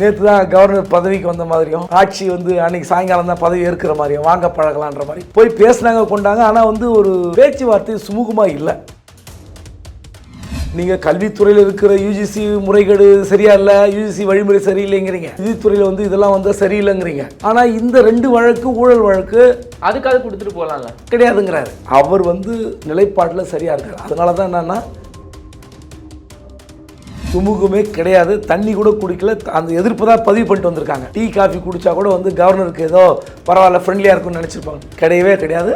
நேற்று தான் கவர்னர் பதவிக்கு வந்த மாதிரியும் ஆட்சி வந்து அன்னைக்கு சாயங்காலம் தான் பதவி ஏற்கிற மாதிரியும் வாங்க பழகலான்ற மாதிரி. போய் பேசினாங்க கொண்டாங்க. ஆனால் வந்து ஒரு பேச்சுவார்த்தை சுமூகமாக இல்லை. நீங்கள் கல்வித்துறையில் இருக்கிற யூஜிசி முறைகேடு சரியா இல்லை யூஜிசி வழிமுறை சரியில்லைங்கிறீங்க. நிதித்துறையில் வந்து இதெல்லாம் வந்தால் சரியில்லைங்கிறீங்க. ஆனால் இந்த ரெண்டு வழக்கு ஊழல் வழக்கு அதுக்காக கொடுத்துட்டு போகலாம்ல கிடையாதுங்கிறாரு. அவர் வந்து நிலைப்பாட்டில் சரியா இருக்கார். அதனால தான் என்னன்னா சுமூகமே கிடையாது. தண்ணி கூட குடிக்கல. அந்த எதிர்ப்பு தான் பதிவு பண்ணிட்டு வந்திருக்காங்க. டீ காஃபி குடிச்சா கூட வந்து கவர்னருக்கு ஏதோ பரவாயில்ல ஃப்ரெண்ட்லியாக இருக்கும்னு நினச்சிருப்பாங்க. கிடையவே கிடையாது.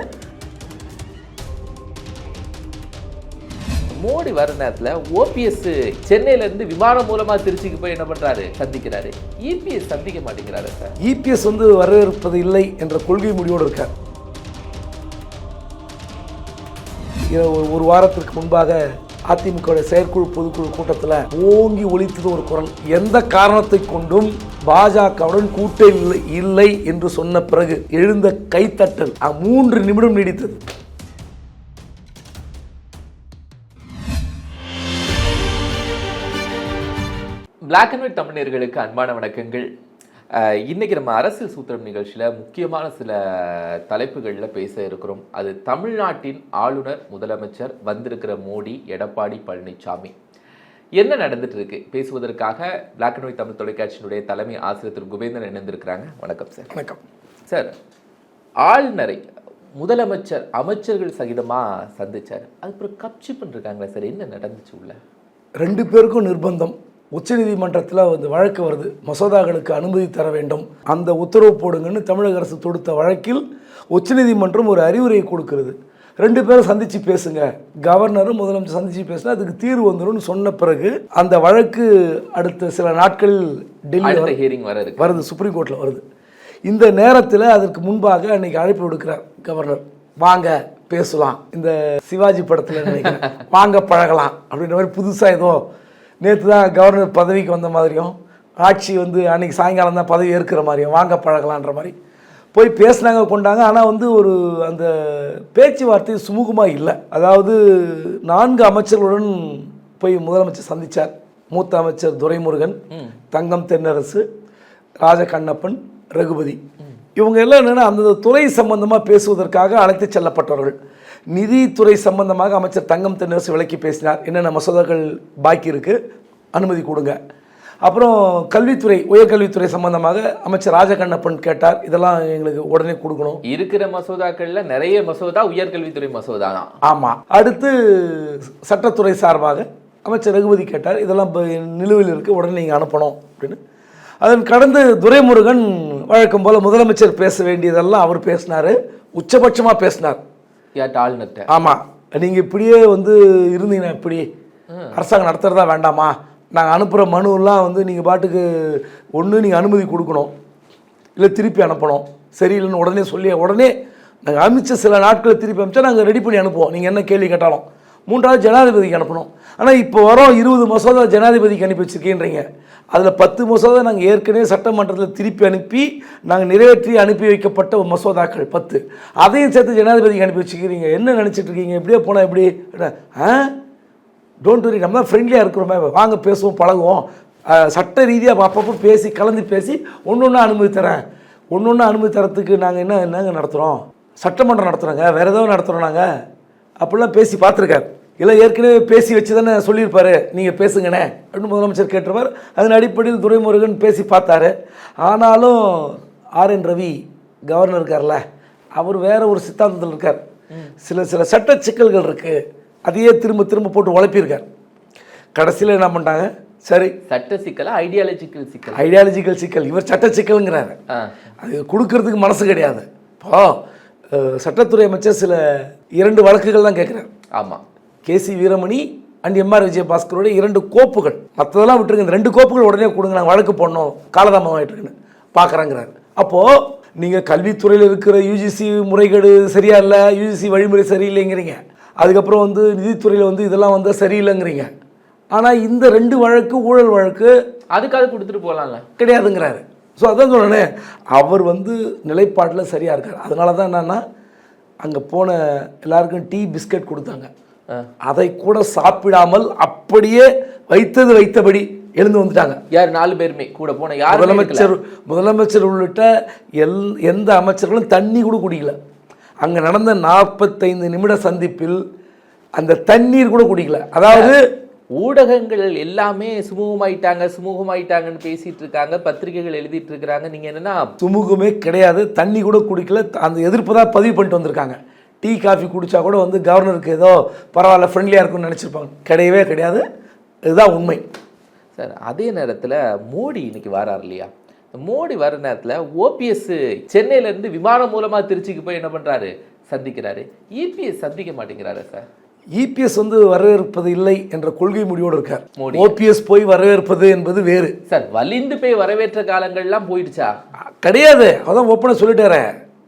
மோடி வர நேரத்துல ஓபிஎஸ் சென்னையில இருந்து விமானம் மூலமா திருச்சிக்கு போய் என்ன பண்றாரு? சந்திக்கிறாரு. இபிஎஸ் சந்திக்க மாட்டேங்கிறாரு சார்? இபிஎஸ் வந்து வரவேற்பது இல்லை என்ற கொள்கை முடிவோடு இருக்கார். ஒரு வாரத்திற்கு முன்பாக அதிமுக செயற்குழு பொதுக்குழு கூட்டத்தில் ஓங்கி ஒழித்தது ஒரு குரல். எந்த காரணத்தை கொண்டும் பாஜகவுடன் கூட்டணி இல்லை இல்லை என்று சொன்ன பிறகு எழுந்த கைத்தட்டல் அ- மூன்று நிமிடம் நீடித்தது. பிளாக் அண்ட் ஒயிட் தமிழர்களுக்கு அன்பான வணக்கங்கள். அஹ், இன்னைக்கு நம்ம அரசியல் சூத்திரம் நிகழ்ச்சியில முக்கியமான சில தலைப்புகள்ல பேச இருக்கிறோம். அது தமிழ்நாட்டின் ஆளுநர் முதலமைச்சர் வந்திருக்கிற மோடி எடப்பாடி பழனிசாமி. என்ன நடந்துட்டு இருக்கு? பேசுவதற்காக பிளாக் அண்ட் ஒயிட் தமிழ் தொலைக்காட்சியினுடைய தலைமை ஆசிரியர் திரு. குபேந்திரன் இணைந்திருக்கிறாங்க. வணக்கம் சார் வணக்கம். சார் ஆளுநரை முதலமைச்சர் அமைச்சர்கள் சகிதமா சந்திச்சார்? அதுக்கப்புறம் கப்சிப்புன்னு இருக்காங்களே சார் என்ன நடந்துச்சு உள்ள? ரெண்டு பேருக்கும் நிர்பந்தம். உச்சநீதிமன்றத்தில் வந்து வழக்கு வருது. மசோதாக்களுக்கு அனுமதி தர வேண்டும். அந்த உத்தரவு போடுங்கன்னு தமிழக அரசு தொடுத்த வழக்கில் உச்சநீதிமன்றம் ஒரு அறிவுரை கொடுக்கிறது. ரெண்டு பேரும் சந்திச்சு பேசுங்க. கவர்னரும் முதலமைச்சர் சந்திச்சு பேசினா அதுக்கு தீர்வு வந்துடும்னு சொன்ன பிறகு அந்த வழக்கு அடுத்த சில நாட்களில் டெல்லி ஹியரிங் வர இருக்கு. வருது. சுப்ரீம் கோர்ட்டில் வருது. இந்த நேரத்தில் அதற்கு முன்பாக அன்னைக்கு அழைப்பு விடுக்கிறார் கவர்னர். வாங்க பேசலாம். இந்த சிவாஜி படத்தில் நினைக்கிறேன். வாங்க பழகலாம். அப்படின்ற மாதிரி புதுசாக ஏதோ நேற்று தான் கவர்னர் பதவிக்கு வந்த மாதிரியும் ஆட்சி வந்து அன்னைக்கு சாயங்காலம் தான் பதவி ஏற்கிற மாதிரியும் வாங்க பழகலான்ற மாதிரி. போய் பேசினாங்க கொண்டாங்க. ஆனால் வந்து ஒரு அந்த பேச்சுவார்த்தை சுமூகமாக இல்லை. அதாவது நான்கு அமைச்சர்களுடன் போய் முதலமைச்சர் சந்திச்சார். மூத்த அமைச்சர் துரைமுருகன் தங்கம் தென்னரசு ராஜகண்ணப்பன் ரகுபதி. இவங்க எல்லாம் என்னென்னா அந்த துறை சம்பந்தமாக பேசுவதற்காக அழைத்து செல்லப்பட்டவர்கள். நிதித்துறை சம்பந்தமாக அமைச்சர் தங்கம் தென்னரசு விளக்கி பேசினார். என்னென்ன மசோதாக்கள் பாக்கி இருக்கு? அனுமதி கொடுங்க. அப்புறம் கல்வித்துறை உயர்கல்வித்துறை சம்பந்தமாக அமைச்சர் ராஜகண்ணப்பன் கேட்டார். இதெல்லாம் எங்களுக்கு உடனே கொடுக்கணும். இருக்கிற மசோதாக்கள்ல நிறைய மசோதா உயர்கல்வித்துறை மசோதா தான். ஆமாம் அடுத்து சட்டத்துறை சார்பாக அமைச்சர் ரகுபதி கேட்டார். இதெல்லாம் இப்போ நிலுவையில் இருக்குது உடனே நீங்கள் அனுப்பணும் அப்படின்னு. அதன் கடந்து துரைமுருகன் வழக்கம் போல் முதலமைச்சர் பேச வேண்டியதெல்லாம் அவர் பேசினார். உச்சபட்சமாக பேசினார். யார்ட்ட ஆளுநர்கிட்ட ஆமாம் நீங்கள் இப்படியே வந்து இருந்தீங்கன்னா இப்படி அரசாங்கம் நடத்துகிறதா வேண்டாமா? நாங்கள் அனுப்புகிற மனுவெல்லாம் வந்து நீங்கள் பாட்டுக்கு ஒன்று நீங்கள் அனுமதி கொடுக்கணும். இல்லை திருப்பி அனுப்பணும். சரியில்லைன்னு உடனே சொல்லி உடனே நாங்கள் அனுப்பிச்ச சில நாட்களை திருப்பி அனுப்பிச்சா நாங்கள் ரெடி பண்ணி அனுப்புவோம். நீங்கள் என்ன கேள்வி கேட்டாலும். மூன்றாவது ஜனாதிபதிக்கு அனுப்பணும். ஆனால் இப்போ வரோம் இருபது மசோதா ஜனாதிபதிக்கு அனுப்பி வச்சுருக்கேன்றீங்க. அதில் பத்து மசோதா நாங்கள் ஏற்கனவே சட்டமன்றத்தில் திருப்பி அனுப்பி நாங்கள் நிறைவேற்றி அனுப்பி வைக்கப்பட்ட மசோதாக்கள் பத்து. அதையும் சேர்த்து ஜனாதிபதிக்கு அனுப்பி வச்சுக்கிறீங்க. என்ன நினச்சிட்டு இருக்கீங்க? எப்படியே போனால் எப்படி? ஆ? டோன்ட் வரி நம்ம தான் ஃப்ரெண்ட்லியாக இருக்கிறோமே. வாங்க பேசுவோம் பழகுவோம். சட்ட ரீதியாக அப்பப்போ பேசி கலந்து பேசி ஒன்று ஒன்றா அனுமதி தரேன். ஒன்று ஒன்றா அனுமதி தரத்துக்கு நாங்கள் என்ன என்னங்க நடத்துகிறோம் சட்டமன்றம் நடத்துகிறோங்க வேறு ஏதோ நடத்துகிறோம் நாங்கள் அப்படிலாம் பேசி பார்த்துருக்காரு. இல்லை ஏற்கனவே பேசி வச்சு தானே சொல்லியிருப்பாரு. நீங்கள் பேசுங்கண்ணே அப்படின்னு முதலமைச்சர் கேட்டுருவார் அதன் அடிப்படையில் துரைமுருகன் பேசி பார்த்தாரு. ஆனாலும் ஆர் என் ரவி கவர்னர் இருக்கார்ல அவர் வேற ஒரு சித்தாந்தத்தில் இருக்கார். சில சில சட்ட சிக்கல்கள் இருக்குது அதையே திரும்ப திரும்ப போட்டு உழப்பியிருக்கார். கடைசியில் என்ன பண்ணிட்டாங்க? சரி. சட்ட சிக்கலா ஐடியாலஜிக்கல் சிக்கல்? ஐடியாலஜிக்கல் சிக்கல். இவர் சட்ட சிக்கலுங்கிறாரு. அது கொடுக்கறதுக்கு மனசு கிடையாது. இப்போ சட்டத்துறை அமைச்சர் சில இரண்டு வழக்குகள் தான் கேட்குறாரு. ஆமா K C Veeramani and M R விஜயபாஸ்கரோட இரண்டு கோப்புகள். மற்றதெல்லாம் விட்டுருங்க. இந்த ரெண்டு கோப்புகள் உடனே கொடுங்க. நாங்கள் வழக்கு போடணும். காலதாமம் ஆகிட்டு இருக்குன்னு பார்க்குறேங்கிறாரு அப்போது நீங்கள் கல்வித்துறையில் இருக்கிற யூஜிசி முறைகேடு சரியா இல்லை யூஜிசி வழிமுறை சரியில்லைங்கிறீங்க. அதுக்கப்புறம் வந்து நிதித்துறையில் வந்து இதெல்லாம் வந்து சரியில்லைங்கிறீங்க. ஆனால் இந்த ரெண்டு வழக்கு ஊழல் வழக்கு அதுக்காக கொடுத்துட்டு போகலாம்ல கிடையாதுங்கிறாரு. ஸோ அதான் சொன்னேனே அவர் வந்து நிலைப்பாட்டில் சரியாக இருக்கார். அதனால தான் என்னன்னா அங்கே போன எல்லாருக்கும் டீ பிஸ்கட் கொடுத்தாங்க. அதை கூட சாப்பிடாமல் அப்படியே வைத்தது வைத்தபடி எழுந்து வந்துட்டாங்க. யார்? நாலு பேருமே கூட போன இருக்கல. முதலமைச்சர் முதலமைச்சர் உள்ளிட்ட எல் எந்த அமைச்சர்களும் தண்ணி கூட குடிக்கல. அங்கே நடந்த நாற்பத்தைந்து நிமிட சந்திப்பில் அந்த தண்ணீர் கூட குடிக்கல. அதாவது ஊடகங்கள் எல்லாமே சுமூகமாயிட்டாங்க சுமூகமாயிட்டாங்கன்னு பேசிட்டு இருக்காங்க பத்திரிகைகள் எழுதிட்டு இருக்காங்க நீங்க என்னன்னா சுமூகமே கிடையாது தண்ணி கூட குடிக்கல. அந்த எதிர்ப்பு தான் பதிவு பண்ணிட்டு வந்திருக்காங்க. டீ காஃபி குடிச்சா கூட வந்து கவர்னருக்கு ஏதோ பரவாயில்ல ஃப்ரெண்ட்லியாக இருக்கும்னு நினச்சிருப்பாங்க. கிடையவே கிடையாது. இதுதான் உண்மை. சார் அதே நேரத்துல மோடி இன்னைக்கு வரார் இல்லையா? மோடி வர நேரத்துல ஓபிஎஸ் சென்னையில இருந்து விமானம் மூலமா திருச்சிக்கு போய் என்ன பண்றாரு? சந்திக்கிறாரு. இபிஎஸ் சந்திக்க மாட்டேங்கிறாரு சார்? இபிஎஸ் வந்து வரவேற்பது இல்லை என்ற கொள்கை முடிவோடு இருக்கார். மோடி. ஓபிஎஸ் போய் வரவேற்பது என்பது வேறு. சார் வலிந்து போய் வரவேற்ற காலங்கள்லாம் போயிடுச்சா? கிடையாது. அதான் ஓப்பனாக சொல்லிட்டாரே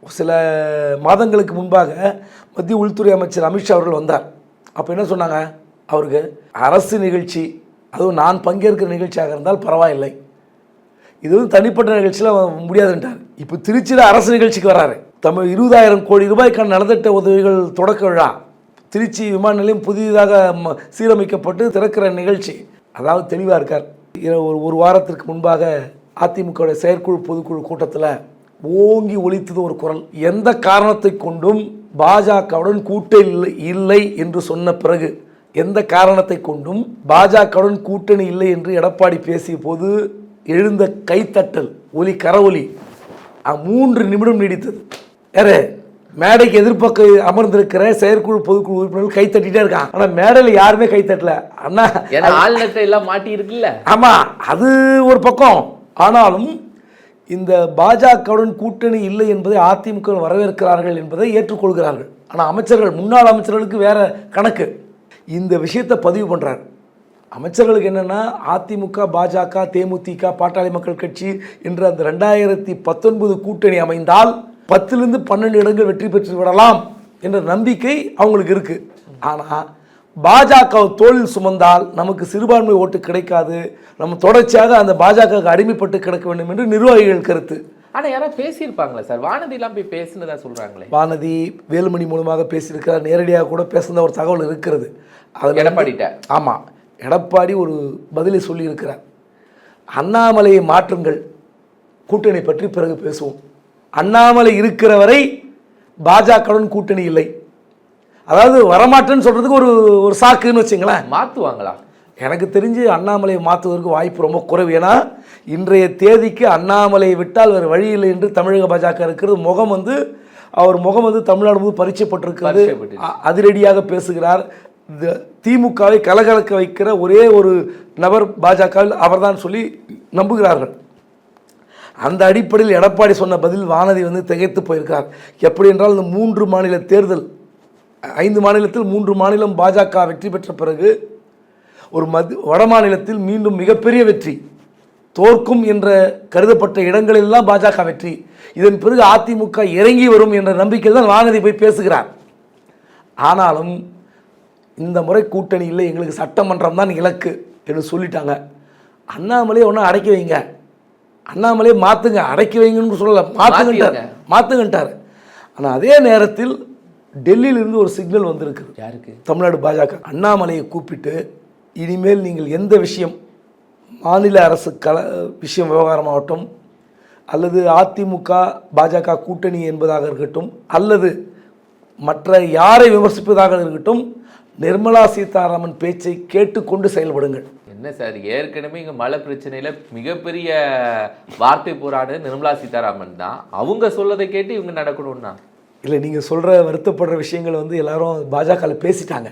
சில மாதங்களுக்கு முன்பாக மத்திய உள்துறை அமைச்சர் அமித்ஷா அவர்கள் வந்தார். அப்போ என்ன சொன்னாங்க? அவருக்கு அரசு நிகழ்ச்சி அதுவும் நான் பங்கேற்கிற நிகழ்ச்சியாக இருந்தால் பரவாயில்லை. இது வந்து தனிப்பட்ட நிகழ்ச்சியில் முடியாதுன்றார் இப்போ திருச்சியில் அரசு நிகழ்ச்சிக்கு வராரு. தமிழ் இருபதாயிரம் கோடி ரூபாய்க்கான நலத்திட்ட உதவிகள் தொடக்க விழா. திருச்சி விமான நிலையம் புதிதாக ம- சீரமைக்கப்பட்டு திறக்கிற நிகழ்ச்சி. அதாவது தெளிவாக இருக்கார். ஒரு ஒரு வாரத்திற்கு முன்பாக அதிமுகவுடைய செயற்குழு பொதுக்குழு கூட்டத்தில் ஓங்கி ஒலித்தது ஒரு குரல். எந்த காரணத்தை கொண்டும் பாஜகவுடன் கூட்டணி இல்லை இல்லை என்று சொன்ன பிறகு எந்த காரணத்தை கொண்டும் பாஜகவுடன் கூட்டணி இல்லை என்று எடப்பாடி பேசிய போது எழுந்த கைத்தட்டல் ஒலி கரவொலி மூன்று நிமிடம் நீடித்தது. யாரு மேடைக்கு எதிர்ப்பக்க அமர்ந்திருக்கிற செயற்குழு பொதுக்குழு உறுப்பினர்கள் கை தட்டிட்டே இருக்கான் ஆனா மேடையில் யாருமே கை தட்டல அண்ணா ஆள்நட்டை எல்லாம் மாட்டி இருக்குல்ல ஆமா அது ஒரு பக்கம். ஆனாலும் இந்த பாஜகவுடன் கூட்டணி இல்லை என்பதை அதிமுக வரவேற்கிறார்கள் என்பதை ஏற்றுக்கொள்கிறார்கள். ஆனால் அமைச்சர்கள் முன்னாள் அமைச்சர்களுக்கு வேற கணக்கு. இந்த விஷயத்தை பதிவு பண்ணுறார் அமைச்சர்களுக்கு என்னென்னா அதிமுக பாஜக தேமுதிக பாட்டாளி மக்கள் கட்சி என்ற அந்த ரெண்டாயிரத்தி பத்தொன்பது கூட்டணி அமைந்தால் பத்திலிருந்து பன்னெண்டு இடங்கள் வெற்றி பெற்று விடலாம் என்ற நம்பிக்கை அவங்களுக்கு இருக்குது ஆனால் பாஜக தோளில் சுமந்தால் நமக்கு சிறுபான்மை ஓட்டு கிடைக்காது. நம்ம தொடர்ச்சியாக அந்த பாஜகவுக்கு அடிமைப்பட்டு கிடக்க வேண்டும் என்று நிர்வாகிகள் கருத்து. ஆனா யாராவது பேசியிருப்பாங்களா சார்? வானதி எல்லாம் போய் பேசுனதா சொல்றாங்களே? வானதி வேலுமணி மூலமாக பேசியிருக்கிறார். நேரடியாக கூட பேசுன ஒரு தகவல் இருக்கிறது. அதில் எடப்பாடிட்ட? ஆமாம் எடப்பாடி ஒரு பதிலை சொல்லியிருக்கிறார். அண்ணாமலையை மாற்றுங்கள். கூட்டணி பற்றி பிறகு பேசுவோம். அண்ணாமலை இருக்கிற வரை பாஜகவுடன் கூட்டணி இல்லை. அதாவது வரமாட்டேன்னு சொல்றதுக்கு ஒரு ஒரு சாக்குன்னு வச்சுங்களேன். மாத்துவாங்களா? எனக்கு தெரிஞ்சு அண்ணாமலையை மாற்றுவதற்கு வாய்ப்பு ரொம்ப குறைவு. ஏன்னா இன்றைய தேதிக்கு அண்ணாமலையை விட்டால் வேறு வழி இல்லை என்று தமிழக பாஜக இருக்கிறது. முகம் வந்து அவர் முகம் வந்து தமிழ்நாடு முழு பரிச்சயப்பட்டிருக்கிறது. அதிரடியாக பேசுகிறார். இந்த திமுகவை கலகலக்க வைக்கிற ஒரே ஒரு நபர் பாஜகவில் அவர்தான் சொல்லி நம்புகிறார்கள். அந்த அடிப்படையில் எடப்பாடி சொன்ன பதில் வானதி வந்து திகைத்து போயிருக்கார். எப்படி என்றால் இந்த மூன்று மாநில தேர்தல் ஐந்து மாநிலத்தில் மூன்று மாநிலம் பாஜக வெற்றி பெற்ற பிறகு ஒரு மது வட மாநிலத்தில் மீண்டும் மிகப்பெரிய வெற்றி. தோற்கும் என்ற கருதப்பட்ட இடங்களெல்லாம் பாஜக வெற்றி. இதன் பிறகு அதிமுக இறங்கி வரும் என்ற நம்பிக்கையில் தான் வானதி போய் பேசுகிறார். ஆனாலும் இந்த முறை கூட்டணி இல்லை எங்களுக்கு சட்டமன்றம் தான் இலக்கு என்று சொல்லிட்டாங்க. அண்ணாமலையை ஒன்றா அடக்கி வைங்க. அண்ணாமலையை மாற்றுங்க அடக்கி வைங்கன்னு சொல்லலை மாற்றுங்கன்ட்டார். மாற்றுங்கன்ட்டார் ஆனால் அதே நேரத்தில் டெல்லியிலிருந்து ஒரு சிக்னல் வந்திருக்கு. யாருக்கு? தமிழ்நாடு பாஜக. அண்ணாமலையை கூப்பிட்டு இனிமேல் நீங்கள் எந்த விஷயம் மாநில அரசு கல விஷயம் விவகாரமாகட்டும் அல்லது அதிமுக பாஜக கூட்டணி என்பதாக இருக்கட்டும் அல்லது மற்ற யாரை விமர்சிப்பதாக இருக்கட்டும் நிர்மலா சீதாராமன் பேச்சை கேட்டுக்கொண்டு செயல்படுங்கள். என்ன சார் ஏற்கனவே இங்க மழை பிரச்சனையில மிகப்பெரிய வார்த்தை போராடு நிர்மலா சீதாராமன் தான். அவங்க சொல்லதை கேட்டு இவங்க நடக்கணும்னா? இல்லை நீங்கள் சொல்கிற வருத்தப்படுற விஷயங்கள் வந்து எல்லாரும் பாஜகவில் பேசிட்டாங்க.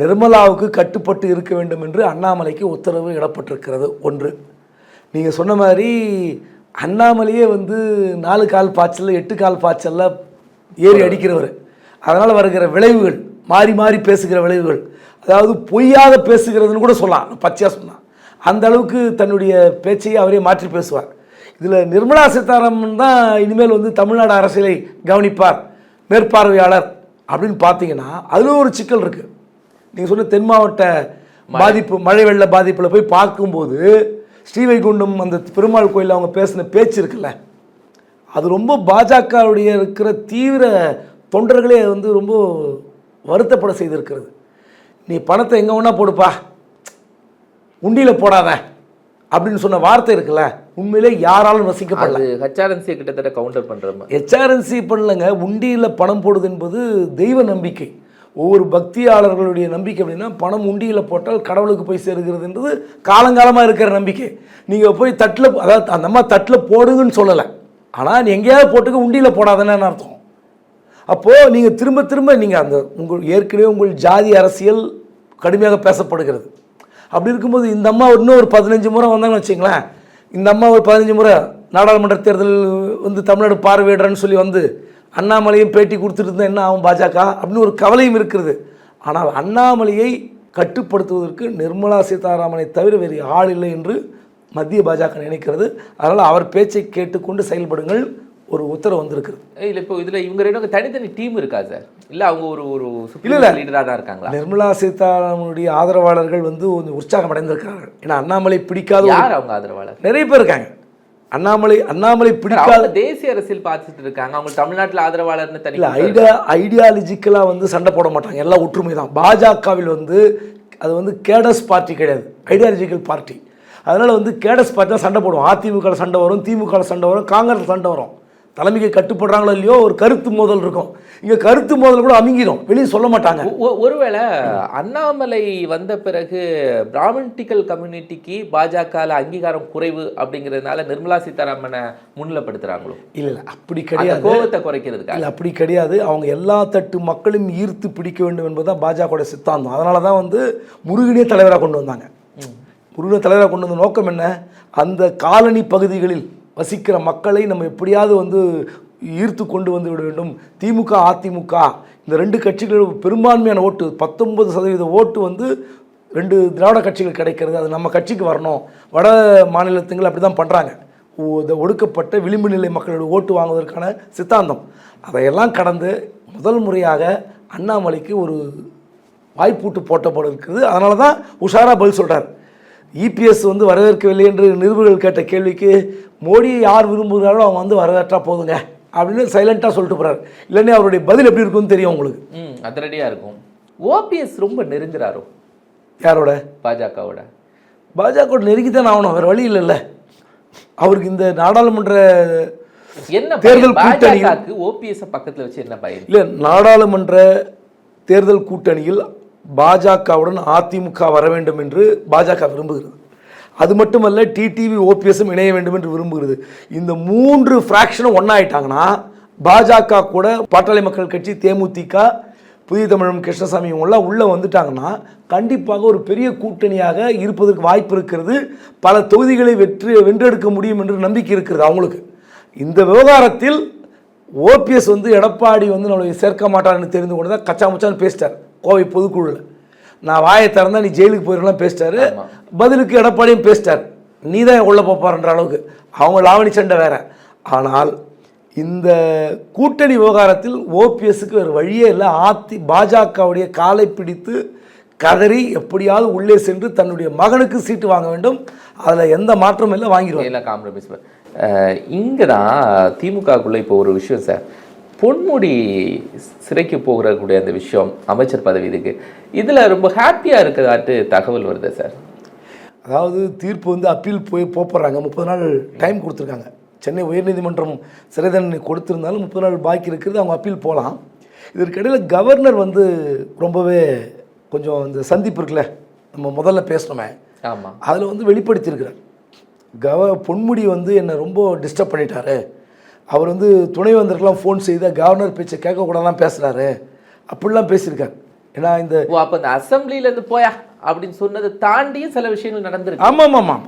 நிர்மலாவுக்கு கட்டுப்பட்டு இருக்க வேண்டும் என்று அண்ணாமலைக்கு உத்தரவு இடப்பட்டிருக்கிறது. ஒன்று. நீங்கள் சொன்ன மாதிரி அண்ணாமலையே வந்து நாலு கால் பாய்ச்சல் எட்டு கால் பாய்ச்சலில் ஏறி அடிக்கிறவர். அதனால் வருகிற விளைவுகள் மாறி மாறி பேசுகிற விளைவுகள் அதாவது பொய்யாக பேசுகிறதுன்னு கூட சொல்லலாம். பச்சையாக சொல்லலாம் அந்த அளவுக்கு தன்னுடைய பேச்சையே அவரே மாற்றி பேசுவார். இதில் நிர்மலா சீதாராமன் தான் இனிமேல் வந்து தமிழ்நாடு அரசியலை கவனிப்பார் மேற்பார்வையாளர் அப்படின்னு பார்த்தீங்கன்னா அதில் ஒரு சிக்கல் இருக்குது நீங்கள் சொன்ன தென் மாவட்ட பாதிப்பு மழை வெள்ள பாதிப்பில் போய் பார்க்கும்போது ஸ்ரீவைகுண்டம் அந்த பெருமாள் கோயிலில் அவங்க பேசின பேச்சு இருக்குல்ல அது ரொம்ப பாஜகவுடைய இருக்கிற தீவிர தொண்டர்களே வந்து ரொம்ப வருத்தப்பட செய்திருக்கிறது. நீ பணத்தை எங்கே வேணா போடுப்பா. உண்டியில் போடாத. அப்படின்னு சொன்ன வார்த்தை இருக்குல்ல உண்மையிலே யாராலும் ரசிக்கப்படல. ஹச்ஆர்என்சி கிட்டத்தட்ட கவுண்டர் மாதிரி. ஹெச்ஆர்என்சி பண்ணலங்க உண்டியில் பணம் போடுது என்பது தெய்வ நம்பிக்கை. ஒவ்வொரு பக்தியாளர்களுடைய நம்பிக்கை அப்படின்னா பணம் உண்டியில் போட்டால் கடவுளுக்கு போய் சேருகிறதுன்றது காலங்காலமாக இருக்கிற நம்பிக்கை. நீங்கள் போய் தட்டில் அதாவது அந்த அம்மா தட்டில் போடுங்கன்னு சொல்லலை. ஆனால் நீ எங்கேயாவது போட்டுக்க உண்டியில் போடாதேன்னு அர்த்தம். அப்போது நீங்கள் திரும்ப திரும்ப நீங்கள் அந்த உங்கள் ஏற்கனவே உங்கள் ஜாதி அரசியல் கடுமையாக பேசப்படுகிறது. அப்படி இருக்கும்போது இந்த அம்மா இன்னும் ஒரு பதினஞ்சு முறை வந்தாங்கன்னு வச்சுங்களேன். இந்த அம்மா ஒரு பதினஞ்சு முறை நாடாளுமன்ற தேர்தல் வந்து தமிழ்நாடு பார்வையிடுறேன்னு சொல்லி வந்து அண்ணாமலையும் பேட்டி கொடுத்துட்டு இருந்தால் என்ன ஆகும் பாஜக? அப்படின்னு ஒரு கவலையும் இருக்கிறது ஆனால் அண்ணாமலையை கட்டுப்படுத்துவதற்கு நிர்மலா சீதாராமனை தவிர வேறு ஆள் இல்லை என்று மத்திய பாஜக நினைக்கிறது. அதனால் அவர் பேச்சை கேட்டுக்கொண்டு செயல்படுங்கள். ஒரு உத்தரவு வந்திருக்கிறது. இல்ல இப்போ இதுல இவங்க ரெண்டு தனித்தனி டீம் இருக்கா சார் இல்ல அவங்க ஒரு ஒரு இல்ல, இல்ல. லீடரா தான் இருக்காங்களா? நிர்மலா சீதாராமனுடைய ஆதரவாளர்கள் வந்து கொஞ்சம் உற்சாகம் அடைந்திருக்கிறார்கள். ஏன்னா அண்ணாமலை பிடிக்காத யார் அவங்க ஆதரவாளர்? நிறைய பேர் இருக்காங்க. அண்ணாமலை அண்ணாமலை பிடிக்காத தேசிய அரசியல் பார்த்துட்டு இருக்காங்க. அவங்க தமிழ்நாட்டுல ஆதரவாளர்னு தனி இல்லை ஐடியா ஐடியாலஜிக்கலாக வந்து சண்டை போட மாட்டாங்க. எல்லாம் ஒற்றுமை தான். பாஜகவில் வந்து அது வந்து கேடஸ் பார்ட்டி கிடையாது. Ideological party. அதனால் வந்து கேடஸ் பார்ட்டி தான் சண்டை போடுவோம். அதிமுக சண்டை வரும் திமுக சண்டை வரும் காங்கிரஸ் சண்டை வரும். தலைமைக்கு கட்டுப்படுறாங்களோ இல்லையோ ஒரு கருத்து மோதல் இருக்கும். இங்கே கருத்து மோதல் கூட அமுங்கிடும் வெளியே சொல்ல மாட்டாங்க. ஒருவேளை அண்ணாமலை வந்த பிறகு பிராமணிக்கல் கம்யூனிட்டிக்கு பாஜகல அங்கீகாரம் குறைவு அப்படிங்கிறதுனால நிர்மலா சீதாராமனை முன்னிலைப்படுத்துறாங்களோ? இல்லை அப்படி கிடையாது. கோபத்தை குறைக்கிறதுக்காக. இல்லை அப்படி கிடையாது. அவங்க எல்லா தட்டு மக்களையும் ஈர்த்து பிடிக்க வேண்டும் என்பது தான் பாஜகவோட சித்தாந்தம். அதனால தான் வந்து முருகனே தலைவராக கொண்டு வந்தாங்க. முருகனை தலைவராக கொண்டு வந்த நோக்கம் என்ன? அந்த காலனி பகுதிகளில் வசிக்கிற மக்களை நம்ம எப்படியாவது வந்து ஈர்த்து கொண்டு வந்து விட வேண்டும். திமுக அதிமுக இந்த ரெண்டு கட்சிகளோட பெரும்பான்மையான ஓட்டு பத்தொன்பது சதவீத ஓட்டு வந்து ரெண்டு திராவிட கட்சிகள் கிடைக்கிறது. அது நம்ம கட்சிக்கு வரணும். வட மாநிலத்துங்கள் அப்படி தான் பண்ணுறாங்க ஒடுக்கப்பட்ட விளிம்பு நிலை மக்களோட ஓட்டு வாங்குவதற்கான சித்தாந்தம். அதையெல்லாம் கடந்து முதல் முறையாக அண்ணாமலைக்கு ஒரு வாய்ப்பூட்டு போட்ட போல இருக்குது. அதனால தான் உஷாரா பதில் சொல்கிறார் இபிஎஸ் வந்து வரவேற்கவில்லை என்று நிருபர்கள் கேட்ட கேள்விக்கு மோடியை யார் விரும்புகிறாரோ அவங்க வந்து வரவேற்றா போதுங்க அப்படின்னு சைலண்ட்டாக சொல்லிட்டு போகிறார் இல்லைன்னா அவருடைய பதில் எப்படி இருக்குன்னு தெரியும் உங்களுக்கு? ம் அதிரடியா இருக்கும். ஓபிஎஸ் ரொம்ப நெருங்குறாரோ? யாரோட? பாஜகவோட. பாஜக நெருங்கித்தான் ஆகணும் வேறு வழி இல்லைல்ல. அவருக்கு இந்த நாடாளுமன்ற என்ன தேர்தல் கூட்டணி- பாஜகவுக்கு ஓபிஎஸ் பக்கத்துல வச்சு என்ன பயன் இல்லை நாடாளுமன்ற தேர்தல் கூட்டணியில் பாஜகவுடன் அதிமுக வர வேண்டும் என்று பாஜக விரும்புகிறது. அது மட்டுமல்ல டிடிவி ஓபிஎஸும் இணைய வேண்டும் என்று விரும்புகிறது. இந்த மூன்று ஃப்ராக்ஷனும் ஒன்றாயிட்டாங்கன்னா பாஜக கூட பாட்டாளி மக்கள் கட்சி தேமுதிக புதிய தமிழகம் கிருஷ்ணசாமி இவங்கெல்லாம் உள்ளே வந்துட்டாங்கன்னா கண்டிப்பாக ஒரு பெரிய கூட்டணியாக இருப்பதற்கு வாய்ப்பு இருக்கிறது. பல தொகுதிகளை வெற்றி வென்றெடுக்க முடியும் என்று நம்பிக்கை இருக்கிறது அவங்களுக்கு. இந்த விவகாரத்தில் ஓபிஎஸ் வந்து எடப்பாடி வந்து நம்மளை சேர்க்க மாட்டார்னு தெரிந்து கொண்டு தான் கச்சா முச்சான்னு பேசிட்டார். கோவை பொதுக்குழுவில் நான் வாயை திறந்தா நீ ஜெயிலுக்கு போயிடலாம் பேசிட்டாரு. பதிலுக்கு எடப்பாடியும் பேசிட்டார். நீ தான் உள்ள போப்பாருன்ற அளவுக்கு. அவங்க லாவணி சண்டை வேற. ஆனால் இந்த கூட்டணி விவகாரத்தில் ஓபிஎஸ்க்கு வேறு வழியே இல்லை. ஆத்தி பாஜகவுடைய காலை பிடித்து கதறி எப்படியாவது உள்ளே சென்று தன்னுடைய மகனுக்கு சீட்டு வாங்க வேண்டும். அதில் எந்த மாற்றமும் இல்லை. வாங்கிடுவாங்க எல்லாம் காம்ப்ரமைஸ் இங்கே தான் திமுகக்குள்ள இப்போ ஒரு விஷயம் சார். பொன்முடி சிறைக்கு போகிறக்கூடிய அந்த விஷயம் அமைச்சர் பதவி இதுக்கு இதில் ரொம்ப ஹாப்பியாக இருக்கிறதாட்டு தகவல் வருது சார்? அதாவது தீர்ப்பு வந்து அப்பீல் போய் போடுறாங்க முப்பது நாள் டைம் கொடுத்துருக்காங்க. சென்னை உயர்நீதிமன்றம் சிறை தண்டனை கொடுத்திருந்தாலும் முப்பது நாள் பாக்கி இருக்கிறது அவங்க அப்பீல் போகலாம் இதற்கிடையில் கவர்னர் வந்து ரொம்பவே கொஞ்சம் இந்த சந்திப்பு இருக்குல்ல நம்ம முதல்ல பேசணுமே. ஆமாம் அதில் வந்து வெளிப்படுத்தியிருக்கிறார். கவ பொன்முடி வந்து என்னை ரொம்ப டிஸ்டர்ப் பண்ணிட்டாரு. அவர் வந்து துணைவேந்தருக்கெல்லாம் ஃபோன் செய்து கவர்னர் பேச்சை கேட்கக்கூடாதான் பேசுகிறாரு அப்படிலாம் பேசியிருக்கார். ஏன்னா இந்த ஓ அப்போ இந்த அசம்பிளில இருந்து போயா? அப்படின்னு சொன்னதை தாண்டியும் சில விஷயங்கள் நடந்திருக்கு. ஆமாம் ஆமாம்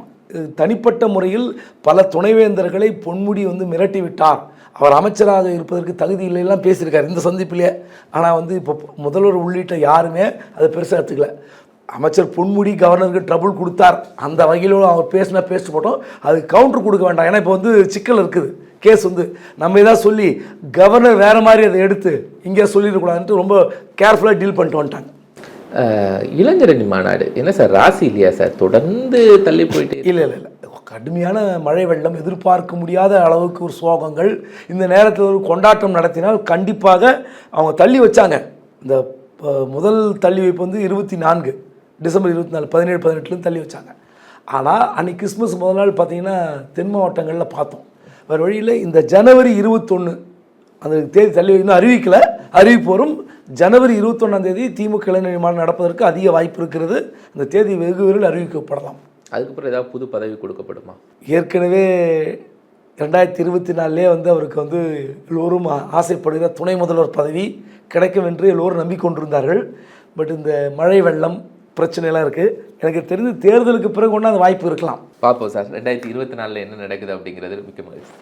தனிப்பட்ட முறையில் பல துணைவேந்தர்களை பொன்முடி வந்து மிரட்டி விட்டார். அவர் அமைச்சராக இருப்பதற்கு தகுதி இல்லைலாம் பேசியிருக்கார் இந்த சந்திப்பிலே. ஆனால் வந்து இப்போ முதல்வர் உள்ளிட்ட யாருமே அதை பெருசாக எடுத்துக்கல. அமைச்சர் பொன்முடி கவர்னருக்கு ட்ரபுள் கொடுத்தார். அந்த வகையிலும் அவர் பேசினா பேசிட்டு போட்டோம். அது கவுண்டர் கொடுக்க வேண்டாம். ஏன்னா இப்போ வந்து சிக்கல் இருக்குது. கேஸ் வந்து நம்ம ஏதாவது சொல்லி கவர்னர் வேறு மாதிரி அதை எடுத்து இங்கே சொல்லிடக்கூடாதுன்ட்டு ரொம்ப கேர்ஃபுல்லாக டீல் பண்ணிட்டு வந்துட்டாங்க. இளைஞரணி மாநாடு. என்ன சார் ராசி இல்லையா சார்? தொடர்ந்து தள்ளி போயிட்டு இல்லை இல்லை இல்லை. கடுமையான மழை வெள்ளம் எதிர்பார்க்க முடியாத அளவுக்கு ஒரு சோகங்கள். இந்த நேரத்தில் ஒரு கொண்டாட்டம் நடத்தினால் கண்டிப்பாக அவங்க தள்ளி வச்சாங்க. இந்த முதல் தள்ளி வைப்பு வந்து இருபத்தி நான்கு. டிசம்பர் இருபத்தி நாலு பதினேழு பதினெட்டுலேருந்து தள்ளி வச்சாங்க. ஆனால் அன்னைக்கு கிறிஸ்மஸ் முதல் நாள் பார்த்தீங்கன்னா தென் மாவட்டங்களில் பார்த்தோம். வேறு வழியில் இந்த ஜனவரி இருபத்தொன்று அந்த தேதி தள்ளி இன்னும் அறிவிக்கலை. அறிவிப்பு வரும். ஜனவரி இருபத்தொன்னாம் தேதி திமுக இளைஞர் மாநாடு நடப்பதற்கு அதிக வாய்ப்பு இருக்கிறது. அந்த தேதி வெகு விரைவில் அறிவிக்கப்படலாம். அதுக்கப்புறம் ஏதாவது புது பதவி கொடுக்கப்படுமா? ஏற்கனவே ரெண்டாயிரத்தி இருபத்தி நாலுலேயே வந்து அவருக்கு வந்து எல்லோரும் ஆசைப்படுகிற துணை முதல்வர் பதவி கிடைக்கும் என்று எல்லோரும் நம்பிக்கொண்டிருந்தார்கள். பட் இந்த மழை வெள்ளம் பிரச்சனைலாம் இருக்குது எனக்கு தெரிஞ்சு தேர்தலுக்கு பிறகு கொண்டு அந்த வாய்ப்பு இருக்கலாம். பார்ப்போம் சார். ரெண்டாயிரத்தி இருபத்தி நாலில் என்ன நடக்குது அப்படிங்கிறது மிக்க மகிழ்ச்சி.